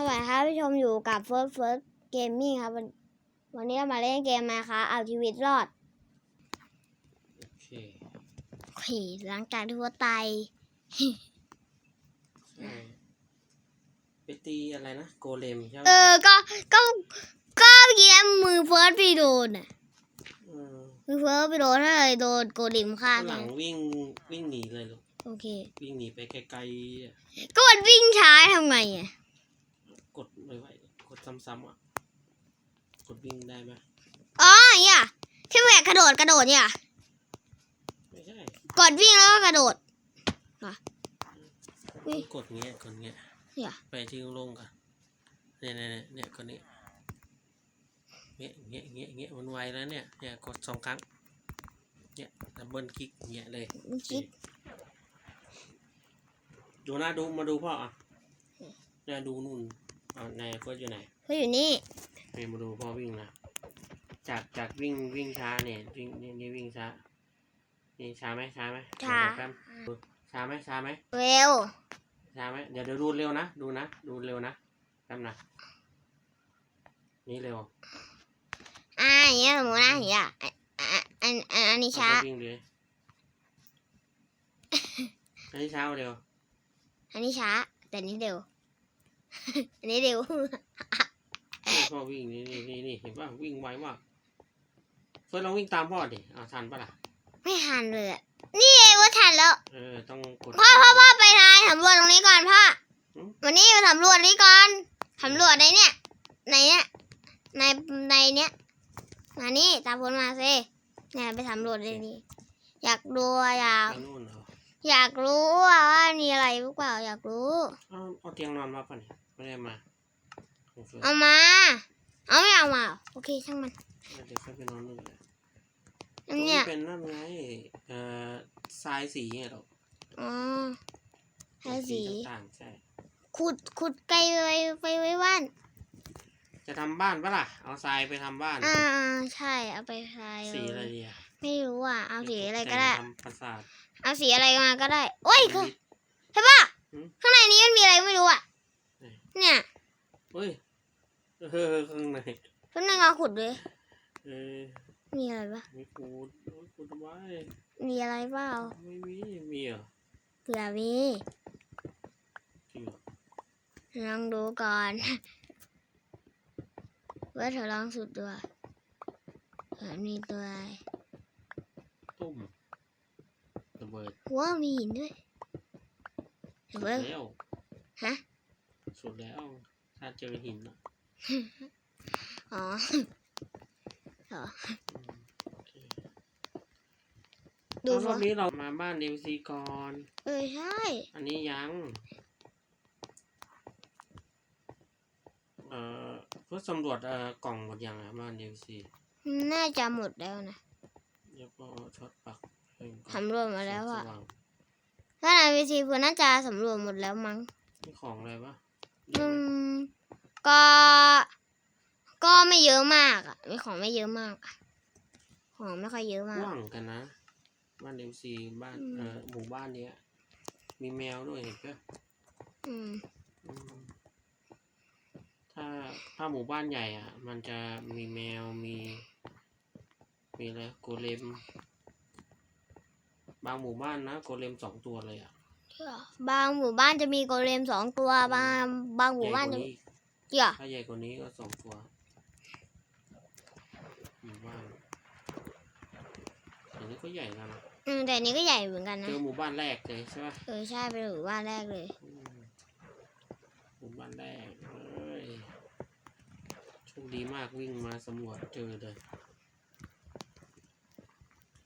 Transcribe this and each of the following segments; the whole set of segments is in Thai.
สวัสดีครับผู้ชมอยู่กับ First First Gaming ครับ วันวันนี้เรามาเล่นเกมมาครับเอาชีวิตรอดโอเคโอเคหลังจากที่ว่าตายใช่ไปตีอะไรนะ โกเลมใช่ไหมเออ ก็ก็ก็เมื่อกี้มือเฟิร์สไปโดนอะเออมือเฟิร์สไปโดนเลยโดนโกดิมฆ่าหกัลันงวิ่งวิ่งหนีเลยลูกโอเค วิ่งหนีไปไกลๆอะก็มันวิ่งช้าทำไงอะ กดไว้ๆกดซ้ำๆอะ กดวิ่งได้ไหมอ๋อเนี่ยที่แบบกระโดดกระโดดเนี่ยไม่ใช่ กดวิ่งแล้วก็กระโดดอุ๊ย กดเงี้ยกดเงี้ย เนี่ยไปที่ลงๆกันเนี่ยเนี่ยเนี่ยเนี่ยคนนี้เงี้ยเงี้ยเงี้ยเงี้ยมันไวแล้วเนี่ย เนี่ยกดสองครั้ง เนี่ยดับเบิลคลิกเงี้ยเลยเมื่อกี้ดูนะดูมาดูพ่ออะเนี่ยดูนู่น อ่านายก็อยู่ไหนเขาอยู่นี่นี่มาดูพ่อวิ่งนะจากจากวิ่งวิ่งช้าเนี่ยวิ่งนี่นี่วิ่งช้านี่ช้าไหมช้าไหมช้าเดี๋ยวแป๊บดูช้าไหมช้าไหมเร็วช้าไหมเดี๋ยวเดี๋ยวดูเร็วนะดูนะดูเร็วนะแป๊บนะนี่เร็วอ่าอย่างเงี้ยสมมตินะอย่างเงี้ยอะอะอันอันอันนี้ช้าเอไปวิ่งเลยอันนี้ช้าเร็วอันนี้ช้า แต่อันนี้เร็ว อันนี้เร็ว นี่พ่อวิ่งนี่นี่นี่นี่เห็นป่ะวิ่งไวมากเฟิร์สลองวิ่งตามพ่อดิอ่าทันปะล่ะไม่ทันเลยอะนี่เองว่าทันแล้ว เออต้องกด พ่อพ่อพ่อไปทายสำรวจตรงนี้ก่อนพ่อหืม วันนี้ไปสำรวจนี้ก่อนสำรวจในเนี่ยในเนี่ยในในเนี่ยมานี่ตามคนมาสิเนี่ยไปสำรวจในนี้อยากดูอะอยากไปนู่นเหรอ อยากรู้ว่ามีอะไรหรือเปล่าอยากรู้ เอาเอาเตียงนอนมาป่ะเนี่ยไม่ได้มาของเฟิร์สเอามา เอาไม่เอามาเหรอโอเคช่างมันเดี๋ยวค่อยไปนอนนู่นเลยอันเนี่ยเป็นนั่นไงเอ่อทรายสีไงหรอกอ๋อให้สีต่างๆใช่ขุดขุดไกลไปไปไว้บ้าน จะทำบ้านปะล่ะ เอาทรายไปทำบ้าน อ่าใช่เอาไปทายสีอะไรเลยดีอะ ไม่รู้อะ เอาสีอะไรก็ได้ ทำปราสาทเอาสีอะไรมาก็ได้ โอ้ยคือวิทย์ใช่ปะหืมข้างในนี้มันมีอะไรไม่รู้อะไหนเนี่ยเฮ้ยเออข้างในข้างในเอาขุดเลย เออมีอะไรปะไม่กูดโอ้ยกูทำไมมีอะไรเปล่า ไม่มี มีเหรอเผื่อมีจริงเหรอลองดูก่อนว่าเธอลองสุดตัวเผื่อมีตัวอะไร ตุ้มระเบิดหัวมีหินด้วยเห็นสุไหดมแล้วฮะสุดแล้วถ้าเจอหินอะอ๋อเหรออืมโอเคดูเอารฟ้าอบนี้เรามาบ้านเดวซีก่อนเออใช่ อันนี้ยัง เอ่อเพื่อสำรวจเอ่อกล่องหมดยังอะบ้านเดวซีน่าจะหมดแล้วนะ เดี๋ยวก็ช็อตปักให้มันก่อนสำรวจมาแล้วอะสว่างถ้าในวิธีเพื่อนน่าจะสำรวจหมดแล้วมั้งมีของอะไรปะอืม ก็ ก็ไม่เยอะมากอะ มีของไม่เยอะมากอะของไม่ค่อยเยอะมากว่างกันนะ บ้านเดวซีบ้านอืมเอ่อหมู่บ้านเนี้ย มีแมวด้วยเห็นปะอืมอืมถ้าถ้าหมู่บ้านใหญ่อะ มันจะมีแมวมี มีอะไรโกเลม บางหมู่บ้านนะโกเลมสองตัวเลยอะบางหมู่บ้านจะมีโกเลมสองตัวบางบางหใหมู่ญ่กบ้านว่าจะนี้เกี่ยวถ้าใหญ่กว่านี้ก็สองตัวหมู่บ้านอันนี้ก็ใหญ่แล้วนะอืมแต่อันนี้ก็ใหญ่เหมือนกันนะเจอหมู่บ้านแรกเลยใช่ปะเออใช่เป็นหมู่บ้านแรกเลยอืมหมู่บ้านแรกเอ้ยโชคดีมากวิ่งมาสำรวจเจอเลย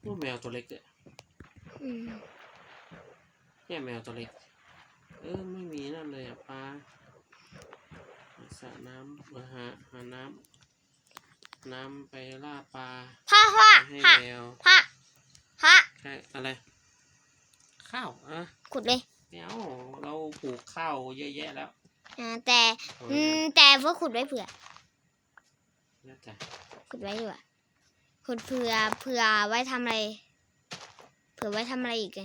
ว่าแมวตัวเล็กเนี่ยอืมเนี่ยแมวตัวเล็ก เออไม่มีนั่นเลยอะปลาสระน้ำมาหาหาน้ำน้ำไปล่าปลาพ่อพ่อให้พ่อแมวพ่อพ่อใช่อะไร ข้าวอะขุดเลยแมวเราปลูกข้าวเยอะแยะแล้วอ่าแต่เอาอืไว้มแต่พวกขุดไว้เผื่อแล้วแต่ขุดไว้ดีกว่า ขุดเผื่อเผื่อไว้ทำอะไร เผื่อไว้ทำอะไรอีกไง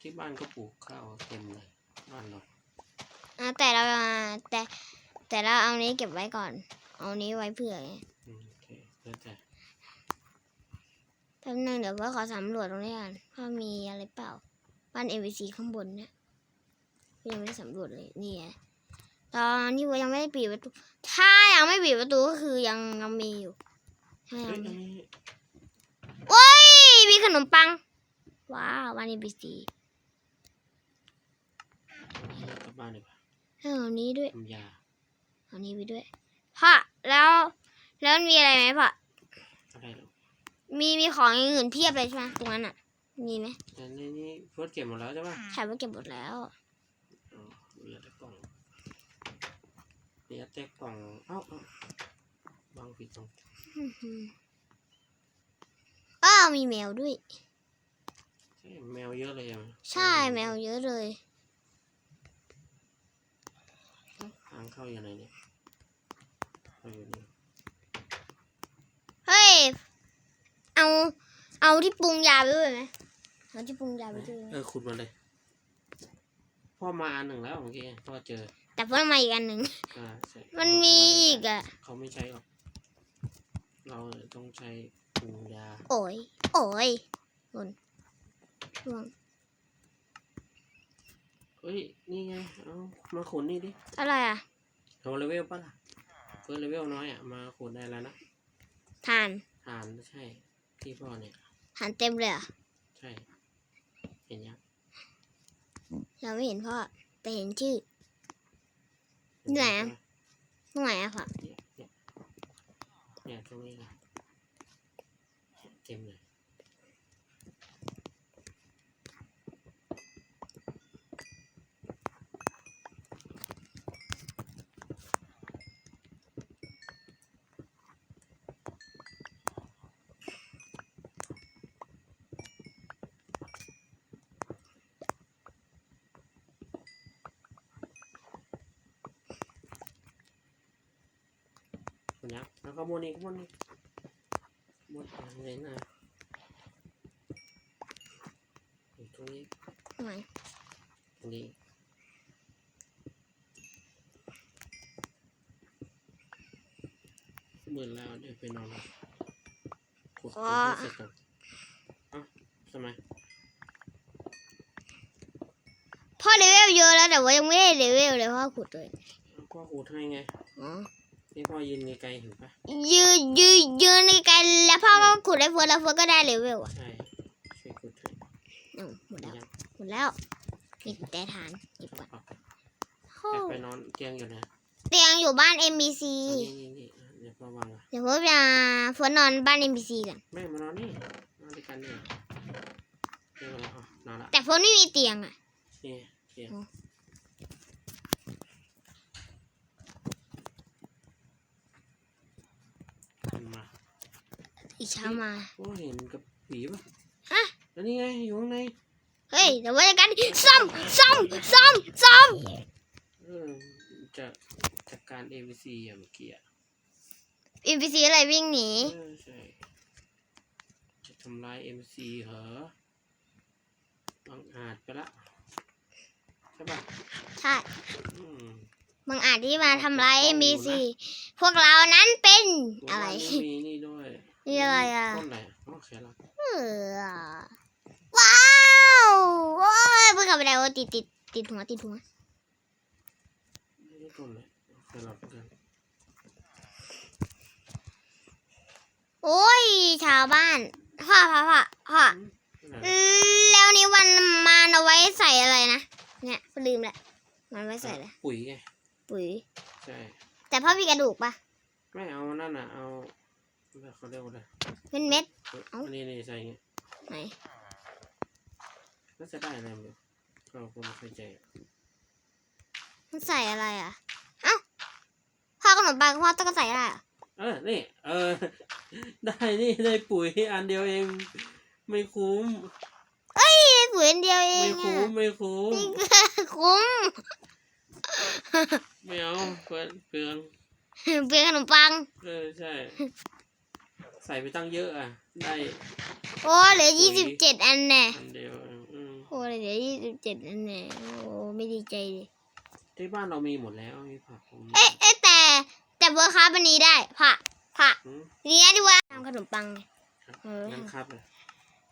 ที่ที่บ้านก็ปลูกข้าวเต็มเลยบ้านเราอะแต่เราแต่แต่เราเอานี้เก็บไว้ก่อน เอานี้ไว้เผื่อไงอืมโอเคแล้วแต่แป๊บนึงเดี๋ยวพ่อขอสำรวจตรงนี้ก่อนว่ามีอะไรเปล่า บ้าน MVC ข้างบนเนี่ยยังไม่ได้สำรวจเลยนี่ไง ตอนนี้ว่ายังไม่ได้ปิดประตู ถ้ายังไม่ปิดประตูก็คือยังยังมีอยู่ใช่เฮ้ยัยงอันมีนี้โอ้ย มีขนมปัง ว้าวบ้าน MVC เอากลับบ้านดีกว่าเออเอานี้ด้วยทำยาเอานี้ไปด้วยพ่อแล้ว แล้วมีอะไรไหมพ่อ อะไรหรอกมีมีของอย่างอื่นเพียบเลยใช่ไหมตรงนั้นอะ มีไหมแต่นี่นี่เฟิร์สเก็บหมดแล้วใช่ปะใช่ว่าเก็บหมดแล้ว อ๋อเหลือแต่กล่อง เหลือแต่กล่อง เอ้าเอ้าบางผิดตรงอื้อหืออ้าวมีแมวด้วย ใช่แมวเยอะเลยอะใช่แมวเยอะเลยทางเข้าอยู่ไหนเนี่ยเข้าอยู่นี่เฮ้ย เอา เอาที่ปรุงยาไปด้วยไหมเอาที่ปรุงยาไปด้วยไหมเออขุดมาเลย พ่อมาอันหนึ่งแล้วเมื่อกี้พ่อเจอ แต่เพิ่มมาอีกอันหนึ่ง อ่าใช่มันมีอีกอะ เขาไม่ใช้หรอกเราต้องใช้ปรุงยาโอ้ย โอ้ยหล่นช่วงเฮ้ยนี่ไงเอามาขุดนี่ดิอะไรอะ เอาเลเวลปะล่ะเฟิร์สเลเวลน้อยอะมาขุดได้แล้วนะทานฐานใช่ที่พ่อเนี่ยทานเต็มเลยเหรอะ ใช่ เห็นยัง เราไม่เห็นพ่อ แต่เห็นชื่อ ไหนอะตรงไหนอะค่ะเนี่ยเนี่ยเนี่ยตรงนี้ไงเต็มเลย คนยักษ์แล้วก็มวนอีกมวนอีกมวนอะไรนะอยู่ตรงนี้ตรงไหนตรงนี้มืดแล้วเดี๋ยวไปนอนละขุดขุดให้เสร็จก่อนเอ้าทำไมพ่อเลเวลเยอะแล้วแต่ว่ายังไม่ได้เลเวลเลยพ่อขุดเลยพ่อขุดให้ไงอ๋อ นี่พ่อยืนไกลๆเห็นปะยืนยืนยืนในกันแล้วพ่อก็ขุดได้เฟิร์สแล้วเฟิร์สก็ได้เลเวลอะใช่ช่วยขุดให้อ้าวหมดแล้วยังหมดแล้วมีแต่ฐานเก็บก่อนเอาโอ้ไปนอนเตียงอยู่นะเตียงอยู่บ้าน MBC นี่นี่นี่เดี๋ยวพ่อวางอะเดี๋ยวเฟิร์สจะเฟิร์สนอนบ้าน MBC กันแม่มานอนนี่นอนด้วยกันนี่เตียงอะไรอะนอนละแต่เฟิร์สไม่มีเตียงอะ นี่เตียง อ๋อ ขึ้นมา อีกเช้ามาโอ้เห็นกับผีป่ะฮะ แล้วนี่ไงอยู่ข้างในเฮ้ยเดี๋ยวว่ากันซ่อมซ่อมซ่อมซ่อมเออจะจัดการ ABC อย่างเมื่อกี้อะ MBC อะไรวิ่งหนีเออใช่จะทำลาย MC เหรอบังอาจไปละใช่ป่ะใช่อืมบางอาจที่มาทำร้าย MBC พวกเรานั้นเป็น อะไร ตัวบ้านก็มีนี่ด้วย นี่อะไรอะต้นอะไรอ๋อแครอทเออว้าวโอ้ยเพิ่งกลับไปแล้วติดติดติดหัวติดหัวนี่ต้นอะไรแครอทเหมือนกันโอ้ยชาวบ้านพ่อพ่อพ่อพ่ออืมอืมแล้วนี่วันมันเอาไว้ใส่อะไรนะเนี่ยลืมแหละมันไว้ใส่อะไรปุ๋ยไงปุ๋ยใช่แต่พ่อมีกระดูกปะไม่เอานั่นอะเอาแบบ เขาเรียกว่าอะไรเป็นเม็ด เอ้า อันนี้นี่ใส่อย่างเงี้ยไหนน่าจะได้อะไรมั้ยก็คงไม่เข้าใจมันใส่อะไรอะ เอ้าพ่อขนมปังพ่อต้องใส่อะไรอะเออนี่ เออ ได้นี่ได้ปุ๋ยอันเดียวเอง ไม่คุ้มนี่ปุ๋ยอันเดียวเอไม่งคุ้มไม่คุ้ม นี่ก็คุ้มไม่เอาเปลืองเปลืองเปลือกขนมปัง เออใช่ ใส่ไปตั้งเยอะอะ ได้โอ้เหลือยี่สิบเจ็ดอันแน่อันเดียวเองอืมโอ้ยเดี๋ยวยี่สิบเจ็ดนั่นแหละโอ้ไม่ดีใจเลยที่บ้านเรามีหมดแล้วมีผักผมเอ๊ะเอ๊ะแต่แต่เบอร์ค้าบันนี้ได้ผักผักอืมนี่นะที่ว่าทำขนมปังไงครับเออ งั้นครับเลย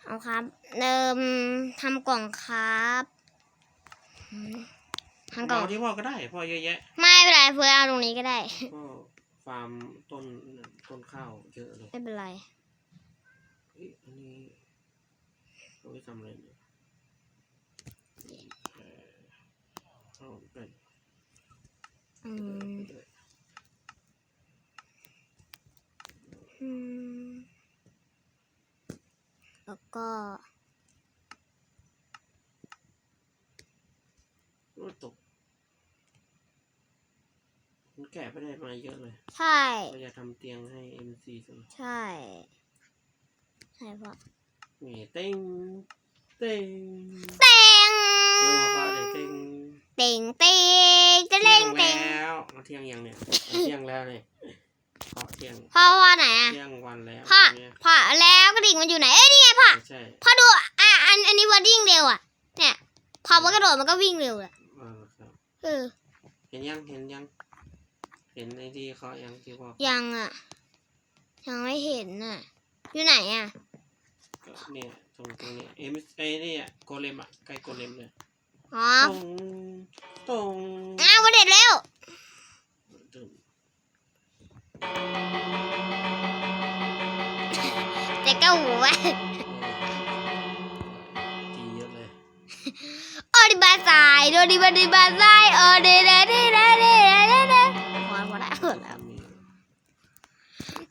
เอาครับ เริ่มทำกล่องครับอืมทำกล่อง เอาที่พ่อก็ได้พ่อเยอะแยะไม่เป็นไรเพื่อเอาตรงนี้ก็ได้ก็ ฟาร์มต้นต้นข้าวเยอะเลยไม่เป็นไร เอ้ยอันนี้เอาไว้ทำอะไรเนี่ยเอ่อเอาไปอืมอืมแล้วก็ โอ้ตกมันแกะไปได้ มาเยอะเลยใช่เราจะทำเตียงให้เอ็มซีสักหน่อยใช่ ใช่เพราะนี่เต้งเต้งเต็งเออฟ้าเดี๋ยวเต้งเต็งเต็งจะเล่งเที่เต็ยงงแล้วเอาเที่ยงยังเนี่ยเอาเที่ยงแล้วเนี่ยเพาะเที่ยงพ่อว่าไหนอะเที่ยงวันแล้วพ่อเนี่ยพ่อแล้วกระดิ่งมันอยู่ไหนเอ้ยนี่ไงพ่อไม่ใช่พ่อดูอะอันอันนี้วอดดิ้งเร็วอะเนี่ยพอมันกระโดดมันก็วิ่งเร็วอะเออครับเออเห็นยังเห็นยัง เห็นไอ้ที่เขายังที่บอกยังอะ ยังไม่เห็นอะ อยู่ไหนอะก็เนี่ยตรงตรงนี้เอ็มไอ้นี่อะโกเลมอะใกล้โกเลมเลยอ๋อตรงตรงอ้าววันเด็ดเร็วตึมเจ๊ก็หูไว้ตีเยอะเลยโอดิบาสายโดดิบาดิบาสายโอเดเดเดเดเดเด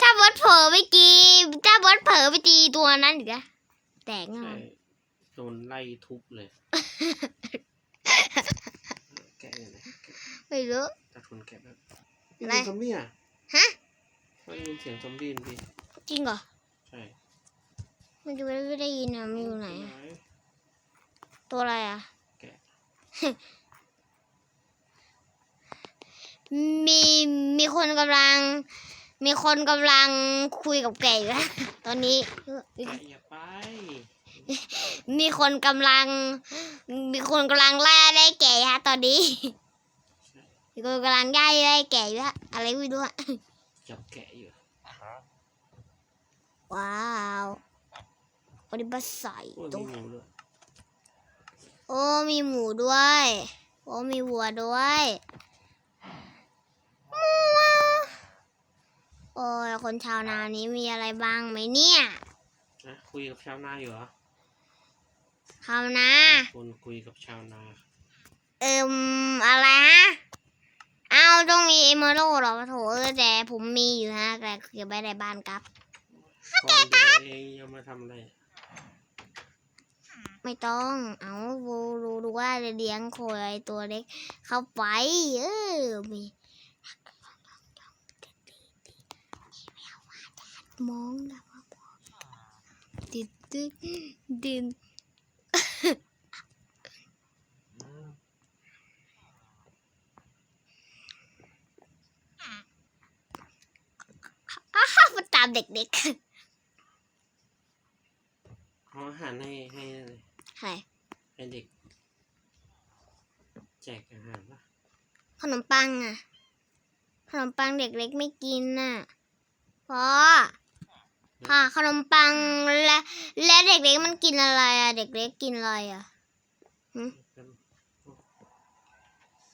าบดเผลอไปกีถ้าบดเผลอไปตีตัวนั้นอีกอะแตกแน่นใช่อนโดนไล่ทุบเลย แกะยังไงไม่รู้ตะทุนแกะแบบอะไรซอมบี้อะฮะได้ยินเสียงซอมบี้พี่จริงเหรอ ใช่ มันจะไม่ได้ยินอะมันอยู่ไหนอะตัวอะไรอะแกะมีมีคนกำลัง มีคนกำลังคุยกับแกอยู่นะตอนนี้แกะอย่าไปมีคนกำลัง มีคนกำลังล่าได้แก่ฮะตอนนี้ใช่มีคนกำลังย่ายได้แก่อยู่ฮะอะไรไม่รู้อะจับแกะอยู่ว้าวปฏิบัติใส่โอ้ยตัวมีหมูด้วยโอ้ มีหมูด้วย โอ้ มีวัวด้วยมัว โอ้ยคนชาวนานี้มีอะไรบ้างไหมเนี่ยนะคุยกับชาวนาอยู่เหรอชาวนาคนคุยกับชาวนาเอิมอะไรฮะเอาต้องมีเอเมอรัลหรอโถเออแต่ผมมีอยู่ฮะแต่เก็บไว้ในบ้านครับก่อนเดี๋ยวเองยังมาทำอะไรไม่ต้องเอาดูดูดูว่าจะเลี้ยงโคยตัวเล็กเข้าไป เออมี มองนะว่าดิดดิดดินอ้าวมันตามเด็กเอาอาหารให้ให้เลยๆใช่ให้เด็ก แจกอาหารปะขนมปังอะ ขนมปังเด็กเล็กไม่กินน่ะ พอ ค่ะขนมปังและและเด็กเล็กมันกินอะไรอะ เด็กเล็กกินอะไรอะเป็น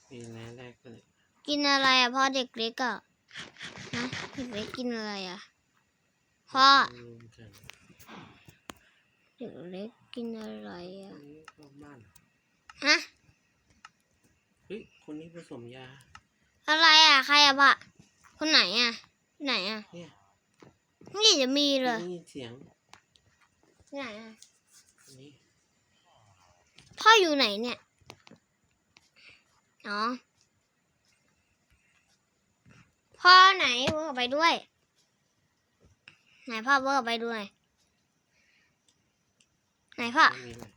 มีแร่แรกก็เลยกินอะไรอะพ่อเด็กเล็กอะฮะเด็กเล็กกินอะไรอะพ่อรวมกันเด็กเล็กกินอะไรอะอันนี้เข้าบ้านฮะเฮ้ยคนนี้ผสมยา อะไรอะ ใครอะพ่อคนไหนอะที่ไหนอะ เนี่ยไม่เห็นจะมีเลยได้ยินเสียงที่ไหนอะอันนี้พ่ออยู่ไหนเนี่ย อ๋อ พ่อไหนเวิร์กไปด้วย ไหนพ่อเวิร์กไปด้วย ไหนพ่อไม่มีเลย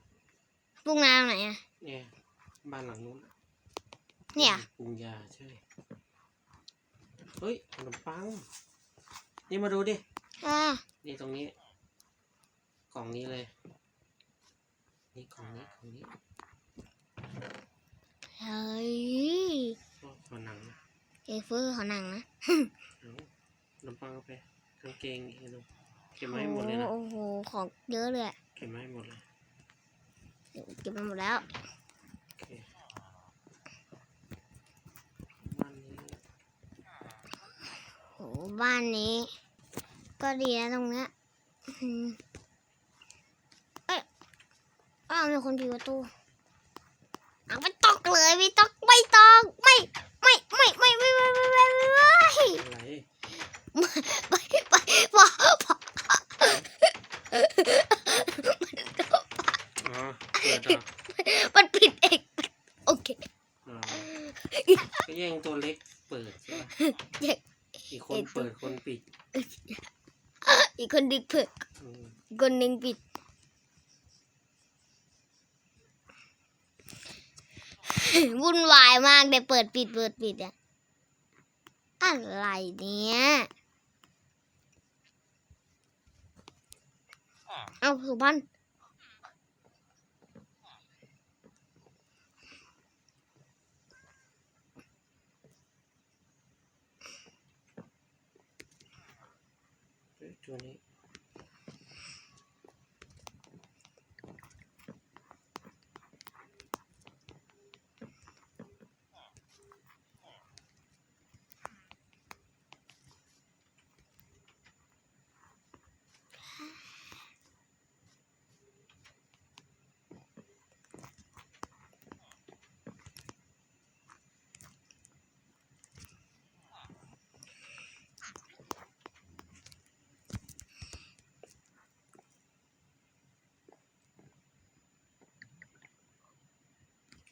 ปรุงน้ำไหนอะเนี่ยบ้านหลังนู้นเนี่ย ปรุงยาใช่เฮ้ยขนมปังนี่มาดูดิ อ่านี่ตรงนี้ กล่องนี้เลย นี่ของนี้ของนี้เฮ้ยก็ขอหนังนะเอเฟอร์เขาหนังนะเอาน้ำปังเอาไปกางเกงอีกอันหนึงเก็บมาให้หมดเลยนะโอ้โหของเยอะเลยอะเก็บมาให้หมดเลยเก็บมาหมดแล้ว โอเคบ้านนี้ โหบ้านนี้ ก็ดีนะตรงเนี้ยอืมเอ้ยอ้าวมีคนปิดประตูเอาไม่ตอกเลยไม่ตอกไม่ตอกไม่ไม่ไม่ไม่ไม่ไม่ไม่ไม่ไม่ไม่อะไรไม่ไม่พอพออ๋อเปิดเหรอมันปิดเองโอเคอ๋อก็แย่งตัวเล็กเปิดใช่ปะแย่งอีกคนเปิดคนปิด อีกคนดึกเผือกอืมอีกคนหนึ่งปิด วุ่นวายมากเลยเปิดปิดเปิดปิดอะอะไรเนี่ยเอาสุพันธ์เ actually.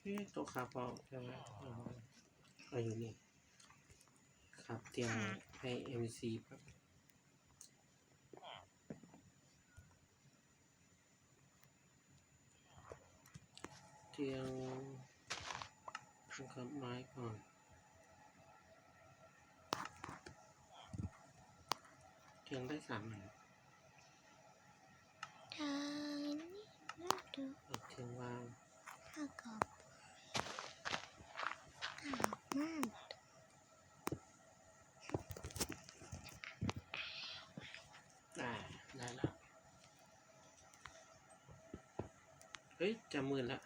เอ๊ะตัวขาเปล่าใช่ไหมอ๋อเอาอยู่นี่ครับเตรียมให้ MC ครับเตียงทำกับไม้ก่อนเตียงได้สามอันทางนี้นะดูเอาเตียงวางถ้ากับมาก ได้ได้แล้ว เฮ้ยจะมืนละ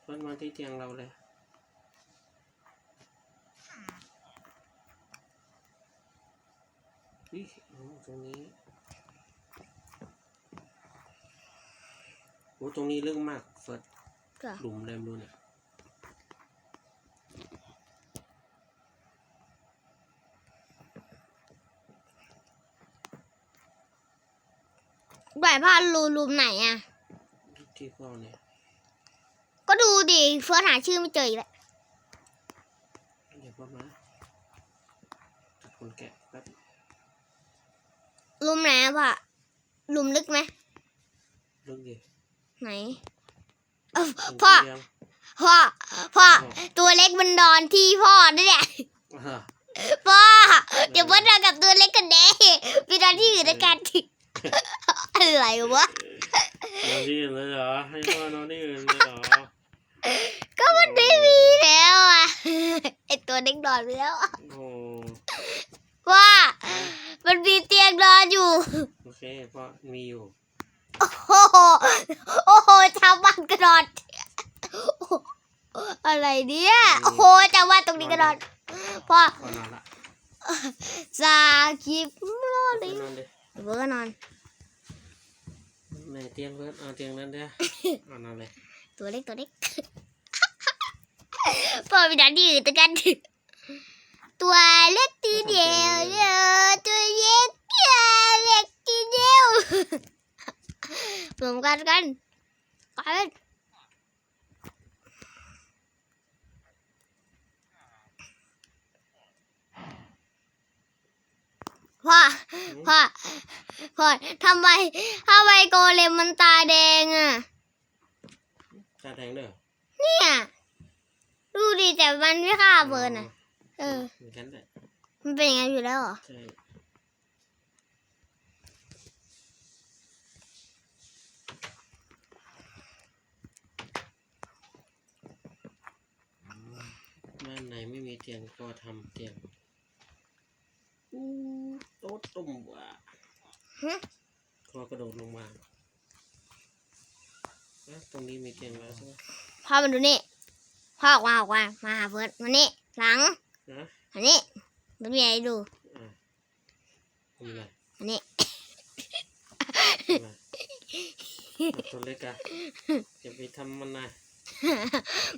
เพิ่นมาที่เตียงเราเลยนี่อ๋อตรงนี้โอ้ตรงนี้ลึกมากเฟิร์สจ้ะหลุมเลยมรู้เนี่ย แบบผ้ารูรูมไหนอะ ที่พ่อเนี่ยก็ดูดิเฟิร์สหาชื่อไม่เจออีกแล้วเดี๋ยวพ่อมาจัดคนแกะแป๊บรูมไหนอะพ่อรูมลึกไหมลึกดิไหนเอ้าเป็นพ่อเตียงพ่อพ่อพ่อตัวเล็กมันนอนที่พ่อนี่แหละอ่าพ่อเดี๋ยวพ่อนอนกับตัวเล็กกันเด้ไปนอนที่อื่นด้วยกันที อะไรวะ นอนที่อื่นเลยเหรอ ให้พ่อนอนที่อื่นเลยเหรอก็มันไม่มีแล้วอะไอตัวเล็กนอนไปแล้วอะโอ้ว่ามันมีเตียงนอนอยู่ โอเคพ่อมีอยู่โอ้โหโอ้โหชาวบ้านก็นอนโอ้โหอะไรเนี่ยโอ้โหชาวบ้านตรงนี้ก็นอนพ่อพ่อนอนละ สาคิปรอไปเลยนอนดิ เบิร์ก็นอนไห นเตียงเพื่อนเอาเตียงนั้นเด้อเอานอนเลยตัวเล็กตัวเล็กพ่อไปนอนที่อื่นด้วยกัน ตัวเล็กทีเดียวเดียวตัวเล็กเดียวเล็กทีเดียวรวมกันกันกัน พ่อพ่อทำไมทำไมโกเลมมันตาแดงอะ ตาแดงเด้อเนี่ย ดูดีแต่มันไม่ฆ่าเบิร์นอะ เออมันเป็นยังไงอยู่แล้วอใช่ บ้านไหนไม่มีเตียงก็ทำเตียง อู้โต๊ะตุ่มว่ะฮะก็กระโดดลงมาอะตรงนี้มีเตียงแล้วใช่ไหมพ่อมาดูนี่พ่อออกมาออกมามาหาเฟิร์สมานี่หลังนะอันนี้มันมีอะไรให้ดูอะทำอะไรอันนี้ทำอะไรเอาตัวเล็กอะอย่าไปทำมันนะ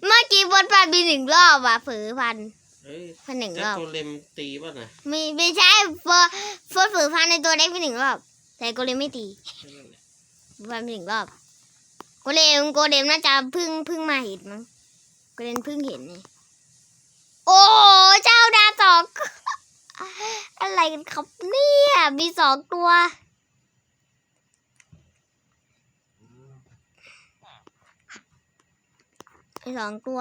เมื่อกี้บนพันมีหนึ่งรอบอะฝือพัน เฮ้ยพันหนึ่งจะรอบตัวเล็มตีป่ะนะไม่ไม่ใช่เฟิร์สเฟิร์สฝือพันในตัวเล็กไปหนึ่งรอบ แต่โกเลมไม่ตีแค่นั้นแหละฝือพันไปหนึ่งรอบ โกเลมโกเลมน่าจะเพึ่งเพึ่งมาเห็นมั้งโกเลมเพึ่งเห็นนี่โอ้เจ้าดาสองอะไรกันครับเนี่ยมีสองตัวไอ้สองตัว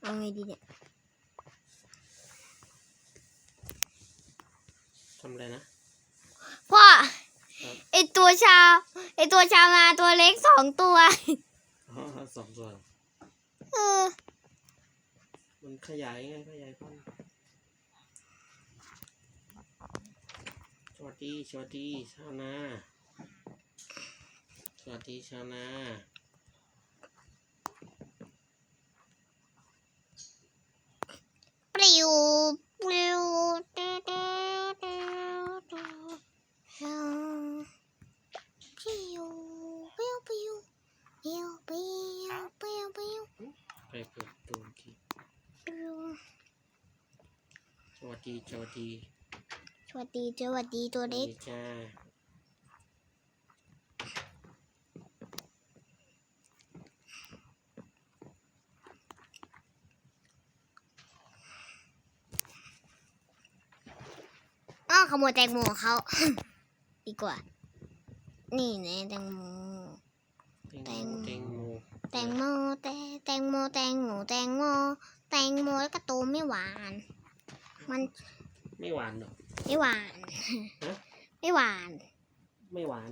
เอาไงดีเนี่ย ทำอะไรนะ พ่อครับไอตัวชาวไอตัวชาวนาตัวเล็กสองตัว อ๋อสองตัว เออ มันขยายไงขยายพันธุ์สวัสดีสวัสดีชาวนา สวัสดีชาวนา ปลิวปลิวติ้วติ้วติ้วติ้วปลิวปลิวปลิวป ลิวปลิวปลิวปลิวปลิวไปเปิดตัวเมื่อกี้ปลิวสวัสดีสวัสดีสวัสดีสวัสดีตัวสวัสเล็ก ดีจ้า อ้อขโมยแตงโมของเขา ดีกว่า นี่แนะแตงโม แตงโม แตงโม แตงโมแตแตงโม แตงโม แตงโม แตงโมแล้วก็โตไม่หวาน มันไม่หวานหรอกไม่หวานฮะไม่หวาน ไม่หวาน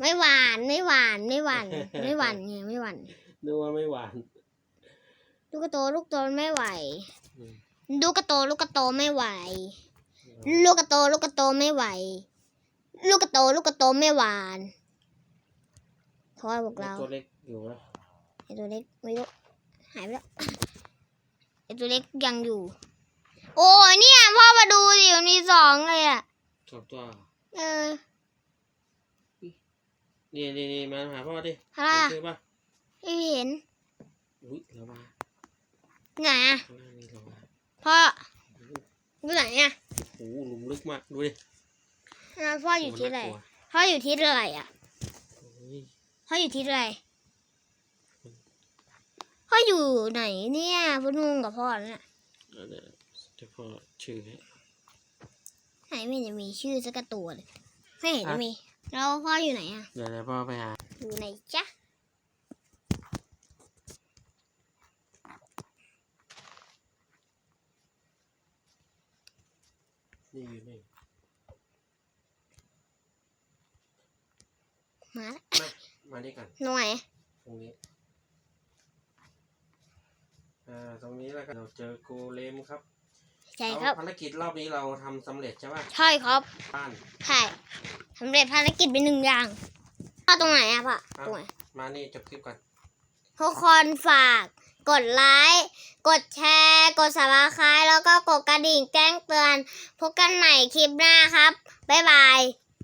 ไม่หวาน ไม่หวาน ไม่หวาน ไม่หวานเนี่ยไม่หวานนึกว่าไม่หวาน ลูกกระโตลูกโตไม่ไหวอืมลูกกระโตลูกกระโตไม่ไหว ลูกกระโตลูกกระโตไม่ไหว ลูกกระโตลูกกระโตไม่หวานทอยบอกแล้วเราตัวเล็กอยู่นะไอตัวเล็กไม่รู้หายไปแล้วไอตัวเล็กยังอยู่ โอ้ยเนี่ยพ่อมาดูดิมันมีสองเลยอะสองตัวเออนี่นี่นี่มาหาพ่อดิอะไรเห็นอะชื่อป่ะไม่เห็นอุ้ยแล้วมาไหนอะข้างหน้านี่เรามาพ่ออยู่ไหนอะ โอ้โหหลุมลึกมาก ดูดิอ่าพ่ออยู่ที่ไหนโน่ากลัวพ่ออยู่ที่อะไรอะโอ้ยพ่ออยู่ที่อะไรพ่ออยู่ไหนเนี่ยพ่อนุ่งกับพ่อเนี่ยเดี๋ยวเดี๋ยวจะพอชื่อให้ไหนไม่เห็นจะมีชื่อสักตัวเลยไม่เห็นจะมีแล้วพ่ออยู่ไหนอะ เดี๋ยวเดี๋ยวพ่อไปหา อยู่ไหนจ๊ะ นี่อยู่นี่มาละมามาด้วยกันหน่วยตรงนี้อ่าตรงนี้แล้วกันเราเจอโกเลมครับใช่ครับแล้วภารกิจรอบนี้เราทำสำเร็จใช่ป่ะใช่ครับบ้าน ใช่สำเร็จภารกิจไปหนึ่งอย่างพ่อตรงไหนอะพ่ออะตรงไหนมานี่จบคลิปกันทุกคนฝาก กดไลค์ กดแชร์ กดสับสไครแล้วก็กดกระดิ่งแจ้งเตือน พบกันใหม่คลิปหน้าครับ บ๊ายบาย